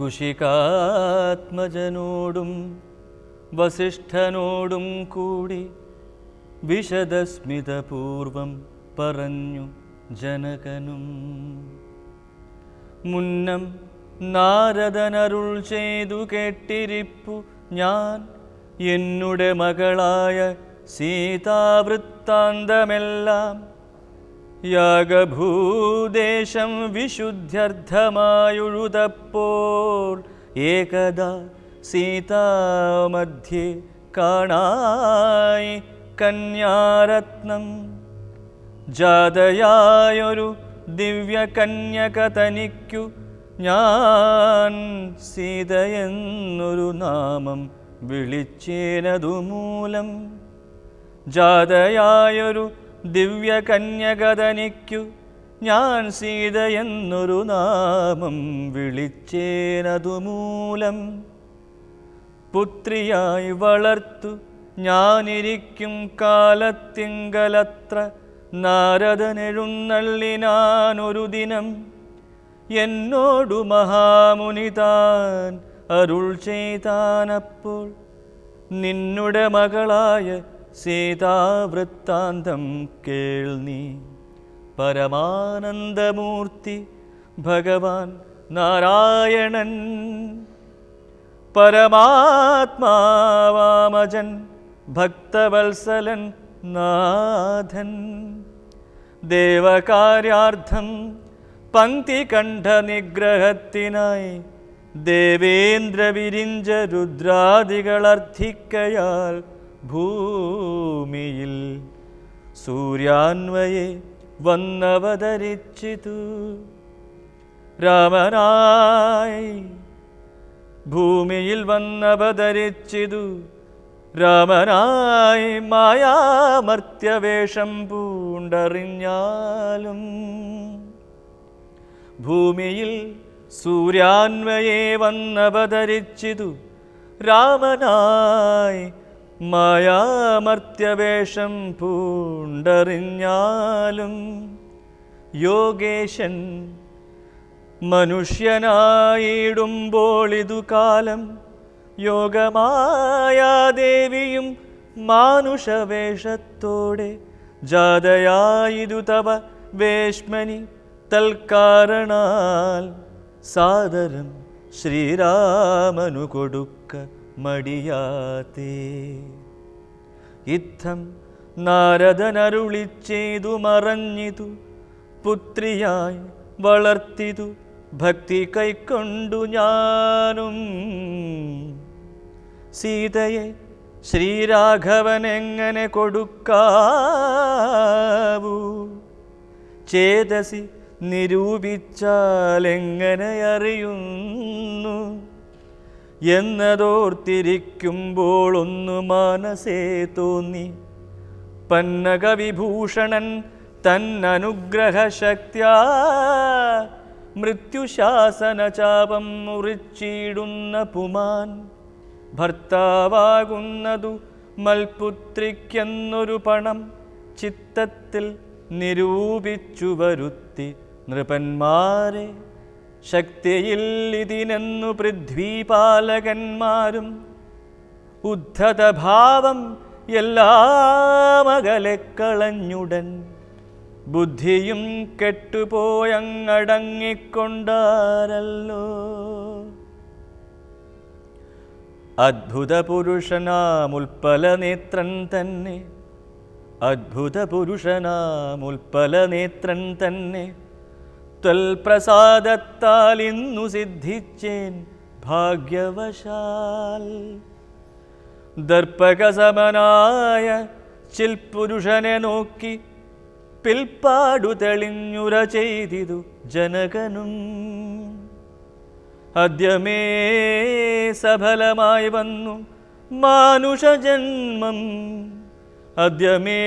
കുശികാത്മജനോടും വസിഷ്ഠനോടും കൂടി വിശദസ്മിതപൂർവം പറഞ്ഞു ജനകനും. മുന്നം നാരദനരുൾ ചെയ്തു കേട്ടിരിപ്പു ഞാൻ. എന്നുടെ മകളായ സീതാവൃത്താന്തമെല്ലാം യാഗഭൂദേശം വിശുദ്ധ്യർത്ഥമായുഴുതപ്പോൾ ഏകദാ സീതാമധ്യേ കാണായി കന്യാരത്നം. ജാതയായൊരു ദിവ്യകന്യക തനിക്കു ഞാൻ സീതയെന്നൊരു നാമം വിളിച്ചേനതുമൂലം. ജാതയായൊരു ദിവ്യകന്യക തനിക്കു ഞാൻ സീതയെന്നൊരു നാമം വിളിച്ചേനതുമൂലം പുത്രിയായി വളർത്തു ഞാനിരിക്കും കാലത്തിങ്കലത്ര നാരദനെഴുന്നള്ളിനാനൊരു ദിനം. എന്നോടു മഹാമുനി താൻ അരുൾ ചെയ്താനപ്പോൾ നിന്നുടെ മകളായ സീതാവൃത്താന്തം കേൾനീ പരമാനന്ദമൂർത്തി ഭഗവാൻ നാരായണൻ. പരമാത്മാവാമജൻ ഭക്തവത്സലൻ നാഥൻ. ദേവകാര്യാർത്ഥം പങ്ക്തികണ്ഠനിഗ്രഹത്തിനായി ദേവേന്ദ്ര വിരിഞ്ച രുദ്രാദികളർത്ഥിക്കയാൽ ഭൂമിയിൽ സൂര്യാന്വയെ വന്നവതരിച്ചിതു. രാമനായി ഭൂമിയിൽ വന്നവതരിച്ചിതു. രാമനായി മായാമർത്യവേഷം പൂണ്ടറിഞ്ഞാലും ഭൂമിയിൽ സൂര്യാന്വയെ വന്നവതരിച്ചിതു. രാമനായി മായാമർത്യവേഷം പൂണ്ടറിഞ്ഞാലും യോഗേശൻ മനുഷ്യനായിടുമ്പോൾ ഇതു കാലം യോഗമായാദേവിയും മാനുഷവേഷത്തോടെ ജാതയായിതു തവ വേഷ്മനി തൽക്കാരണാൽ സാദരം ശ്രീരാമനു കൊടുക്ക മടിയാത്തേ. ഇത്തം നാരദനരുളിച്ചെയ്തു മറഞ്ഞിതു പുത്രിയായി വളർത്തിതു ഭക്തി കൈക്കൊണ്ടു ഞാനും. സീതയെ ശ്രീരാഘവൻ എങ്ങനെ കൊടുക്കാവൂ? ചേതസി നിരൂപിച്ചാൽ എങ്ങനെ അറിയുന്നു? എന്നതോർത്തിരിക്കുമ്പോൾ ഒന്നു മനസ്സേ തോന്നി. പന്നകവിഭൂഷണൻ തന്നനുഗ്രഹശക്തിയാ മൃത്യുശാസനചാപം മുറിച്ചിടുന്ന പുമാൻ. ഭർത്താവാകുന്നതു മൽപുത്രിക്കെന്നൊരു പണം ചിത്തത്തിൽ നിരൂപിച്ചു വരുത്തി നൃപന്മാരെ ശക്തിയിൽ ഇതിനെന്നു പൃഥ്വിപാലകന്മാരും ഉദ്ധതഭാവം എല്ലാം അകലെ കളഞ്ഞുടൻ ബുദ്ധിയും കെട്ടുപോയങ്ങടങ്ങിക്കൊണ്ടാരല്ലോ. അദ്ഭുത പുരുഷനാമുൽപ്പല നേത്രൻ തന്നെ അദ്ഭുത പുരുഷനാമുൽപ്പല നേത്രൻ തന്നെ. ത്വൽപ്രസാദത്താൽ ഇന്നു സിദ്ധിച്ചേൻ ഭാഗ്യവശാൽ. ദർപ്പകസമനായ ചിൽപുരുഷനെ നോക്കി പിൽപ്പാടു തെളിഞ്ഞുര ചെയ്തിതു ജനകനും. അദ്യമേ സഫലമായി വന്നു മാനുഷജന്മം അദ്യമേ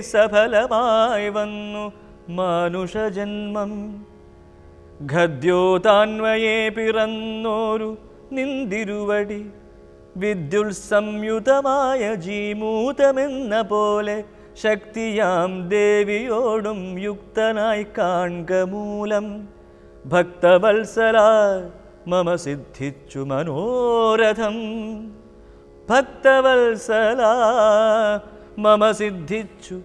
സഫലമായി വന്നു മാനുഷജന്മം ഖദ്യോതാന്വയെ പിറന്നോരു നിന്തിരുവടി. വിദ്യുൽ സംയുതമായ ജീമൂതമെന്ന പോലെ ശക്തിയാം ദേവിയോടും യുക്തനായി കാൺക മൂലം. ഭക്തവത്സല മമ സിദ്ധിച്ചു മനോരഥം. ഭക്തവത്സല മമ സിദ്ധിച്ചു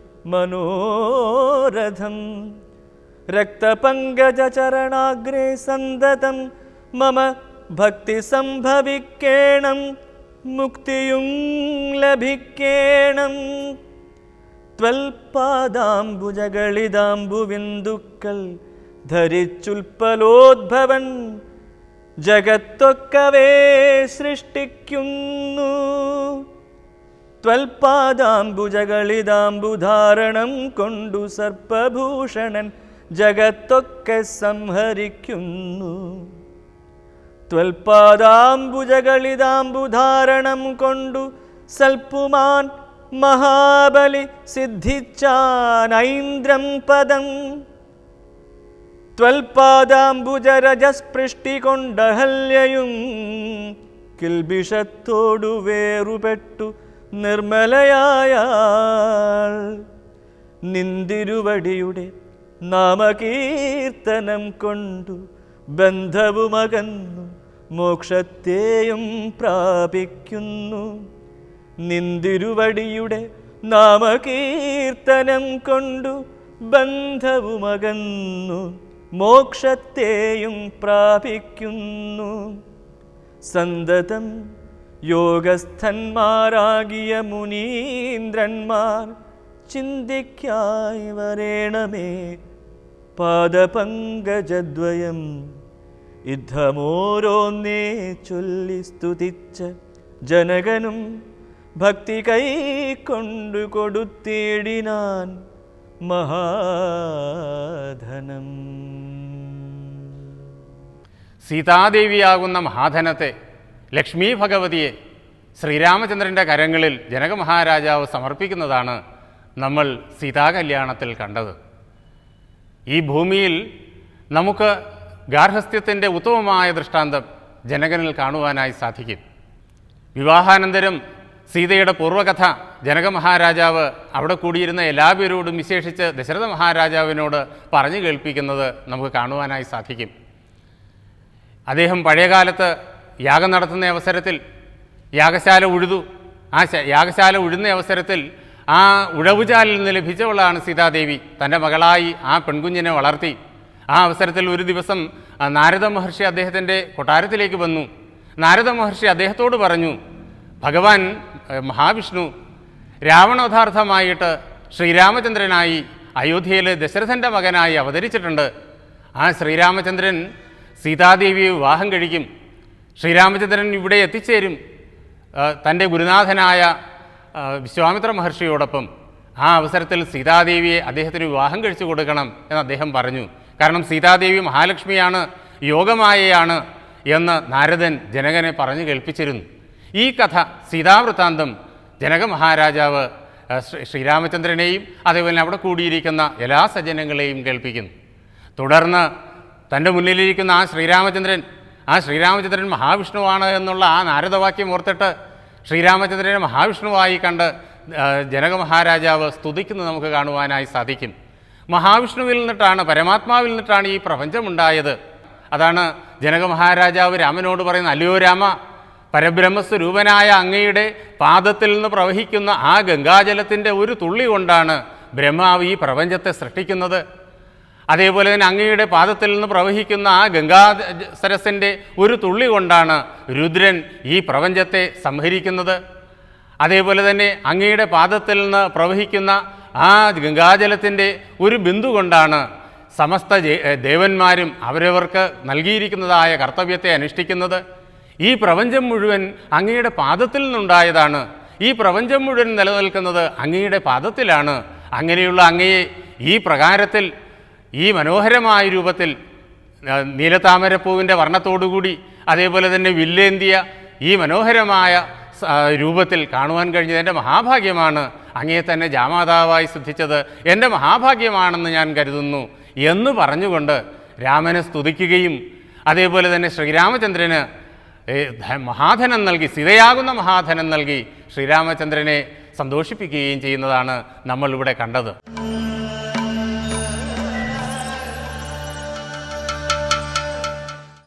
രക്തപങ്കജചരണാഗ്രേ സന്തതം. മമ ഭക്തി സംഭവിക്കേണം. മുക്തിയും ലഭിക്കേണം. ത്വൽപാദാംബുജകളിതാംബുവിന്ദുക്കൾ ധരിച്ചുൽപ്പലോദ്ഭവൻ. ജഗത്തൊക്കവേ സൃഷ്ടിക്കുന്നു. ത്വൽപാദാംബുജകളിതാംബുധാരണം കൊണ്ടു സർപ്പഭൂഷണൻ ജഗത്തൊക്കെ സംഹരിക്കുന്നു. ത്വൽപാദാംബുജകളിതാംബുധാരണം കൊണ്ടു സൽപ്പുമാൻ മഹാബലി സിദ്ധിച്ചാനൈന്ദ്രം പദം. ത്വൽപാദാംബുജരജസ്പൃഷ്ടി കൊണ്ടഹല്യയും കിൽബിഷത്തോടു വേറുപെട്ടു നിർമ്മലയായാൾ നിന്തിരുവടിയുടെ നാമകീർത്തനം കൊണ്ടു ബന്ധവുമകന്നു മോക്ഷത്തെയും പ്രാപിക്കുന്നു. നിന്തിരുവടിയുടെ നാമകീർത്തനം കൊണ്ടു ബന്ധവുമകന്നു മോക്ഷത്തെയും പ്രാപിക്കുന്നു. സന്തതം യോഗസ്ഥന്മാരാകിയ മുനീന്ദ്രന്മാർ ചിന്തിക്കായി വരേണമേ. പാദപങ്കജദ്വയം യുദ്ധമോരോന്നേ ചൊല്ലി സ്തുതിച്ച ജനകനും ഭക്തി കൈക്കൊണ്ടു കൊടുത്തേടിനാൻ മഹാധനം. സീതാദേവിയാകുന്ന മഹാധനത്തെ ലക്ഷ്മി ഭഗവതിയെ ശ്രീരാമചന്ദ്രന്റെ കരങ്ങളിൽ ജനക മഹാരാജാവ് സമർപ്പിക്കുന്നതാണ് നമ്മൾ സീതാകല്യാണത്തിൽ കണ്ടത്. ഈ ഭൂമിയിൽ നമുക്ക് ഗാർഹസ്ഥ്യത്തിന്റെ ഉത്തമമായ ദൃഷ്ടാന്തം ജനകനിൽ കാണുവാനായി സാധിക്കും. വിവാഹാനന്തരം സീതയുടെ പൂർവകഥ ജനക മഹാരാജാവ് അവിടെ കൂടിയിരുന്ന എല്ലാവരോടും വിശേഷിച്ച് ദശരഥ മഹാരാജാവിനോട് പറഞ്ഞു കേൾപ്പിക്കുന്നത് നമുക്ക് കാണുവാനായി സാധിക്കും. അദ്ദേഹം പഴയകാലത്ത് യാഗം നടത്തുന്ന അവസരത്തിൽ യാഗശാല ഉഴുതു. ആ യാഗശാല ഉഴുന്ന അവസരത്തിൽ ആ ഉഴവുചാലിൽ നിന്ന് ലഭിച്ചവളാണ് സീതാദേവി. തന്റെ മകളായി ആ പെൺകുഞ്ഞിനെ വളർത്തി. ആ അവസരത്തിൽ ഒരു ദിവസം നാരദ മഹർഷി അദ്ദേഹത്തിന്റെ കൊട്ടാരത്തിലേക്ക് വന്നു. നാരദ മഹർഷി അദ്ദേഹത്തോട് പറഞ്ഞു ഭഗവാൻ മഹാവിഷ്ണു രാവണോധാർത്ഥമായിട്ട് ശ്രീരാമചന്ദ്രനായി അയോധ്യയിൽ ദശരഥന്റെ മകനായി അവതരിച്ചിട്ടുണ്ട്. ആ ശ്രീരാമചന്ദ്രൻ സീതാദേവിയെ വിവാഹം കഴിക്കും. ശ്രീരാമചന്ദ്രൻ ഇവിടെ എത്തിച്ചേരും. തന്റെ ഗുരുനാഥനായ വിശ്വാമിത്ര മഹർഷിയോടൊപ്പം ആ അവസരത്തിൽ സീതാദേവിയെ അദ്ദേഹത്തിന് വിവാഹം കഴിച്ചു കൊടുക്കണം എന്ന് അദ്ദേഹം പറഞ്ഞു. കാരണം സീതാദേവി മഹാലക്ഷ്മിയാണ് യോഗമായയാണ് എന്ന് നാരദൻ ജനകനെ പറഞ്ഞു കേൾപ്പിച്ചിരുന്നു. ഈ കഥ സീതാവൃത്താന്തം ജനക മഹാരാജാവ് ശ്രീ- ശ്രീരാമചന്ദ്രനെയും അതേപോലെ അവിടെ കൂടിയിരിക്കുന്ന എല്ലാ സജ്ജനങ്ങളെയും കേൾപ്പിക്കുന്നു. തുടർന്ന് തന്റെ മുന്നിലിരിക്കുന്ന ആ ശ്രീരാമചന്ദ്രൻ ആ ശ്രീരാമചന്ദ്രൻ മഹാവിഷ്ണുവാണ് എന്നുള്ള ആ നാരദവാക്യം ഓർത്തിട്ട് ശ്രീരാമചന്ദ്രനെ മഹാവിഷ്ണുവായി കണ്ട് ജനക മഹാരാജാവ് സ്തുതിക്കുന്നത് നമുക്ക് കാണുവാനായി സാധിക്കും. മഹാവിഷ്ണുവിൽ നിന്നിട്ടാണ് പരമാത്മാവിൽ നിന്നിട്ടാണ് ഈ പ്രപഞ്ചമുണ്ടായത്. അതാണ് ജനക മഹാരാജാവ് രാമനോട് പറയുന്ന അല്ലയോ രാമ പരബ്രഹ്മസ്വരൂപനായ അങ്ങയുടെ പാദത്തിൽ നിന്ന് പ്രവഹിക്കുന്ന ആ ഗംഗാജലത്തിന്റെ ഒരു തുള്ളി കൊണ്ടാണ് ബ്രഹ്മാവ് ഈ പ്രപഞ്ചത്തെ സൃഷ്ടിക്കുന്നത്. അതേപോലെ തന്നെ അങ്ങയുടെ പാദത്തിൽ നിന്ന് പ്രവഹിക്കുന്ന ആ ഗംഗാ സരസിന്റെ ഒരു തുള്ളി കൊണ്ടാണ് രുദ്രൻ ഈ പ്രപഞ്ചത്തെ സംഹരിക്കുന്നത്. അതേപോലെ തന്നെ അങ്ങയുടെ പാദത്തിൽ നിന്ന് പ്രവഹിക്കുന്ന ആ ഗംഗാജലത്തിന്റെ ഒരു ബിന്ദു കൊണ്ടാണ് സമസ്ത ദേവന്മാരും അവരവർക്ക് നൽകിയിരിക്കുന്നതായ കർത്തവ്യത്തെ അനുഷ്ഠിക്കുന്നത്. ഈ പ്രപഞ്ചം മുഴുവൻ അങ്ങയുടെ പാദത്തിൽ നിന്നുണ്ടായതാണ്. ഈ പ്രപഞ്ചം മുഴുവൻ നിലനിൽക്കുന്നത് അങ്ങയുടെ പാദത്തിലാണ്. അങ്ങനെയുള്ള അങ്ങയെ ഈ പ്രകാരത്തിൽ ഈ മനോഹരമായ രൂപത്തിൽ നീലത്താമരപ്പൂവിന്റെ വർണത്തോടുകൂടി അതേപോലെ തന്നെ വില്ലേന്തിയ ഈ മനോഹരമായ രൂപത്തിൽ കാണുവാൻ കഴിഞ്ഞത് എന്റെ മഹാഭാഗ്യമാണ്. അങ്ങേ തന്നെ ജാമാതാവായി സിദ്ധിച്ചത് എന്റെ മഹാഭാഗ്യമാണെന്ന് ഞാൻ കരുതുന്നു എന്ന് പറഞ്ഞുകൊണ്ട് രാമനെ സ്തുതിക്കുകയും അതേപോലെ തന്നെ ശ്രീരാമചന്ദ്രന് മഹാധനം നൽകി സീതയാകുന്ന മഹാധനം നൽകി ശ്രീരാമചന്ദ്രനെ സന്തോഷിപ്പിക്കുകയും ചെയ്യുന്നതാണ് നമ്മളിവിടെ കണ്ടത്.